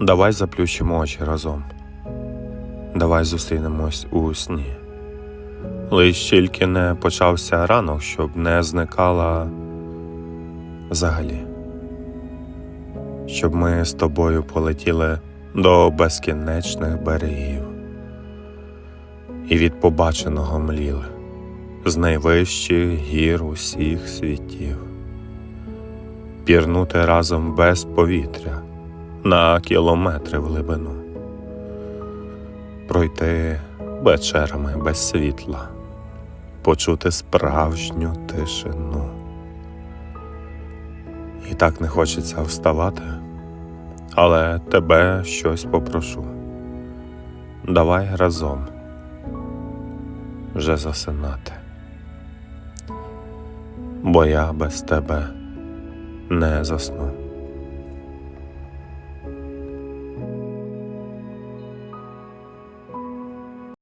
Давай заплющимо очі разом. Давай зустрінемось у сні. Лиш тільки не почався ранок, щоб не зникала взагалі. Щоб ми з тобою полетіли до безкінечних берегів і від побаченого мліли з найвищих гір усіх світів, пірнути разом без повітря на кілометри в глибину, пройти вечерами без світла, почути справжню тишину. І так не хочеться вставати, але тебе щось попрошу. Давай разом вже засинати, бо я без тебе не засну.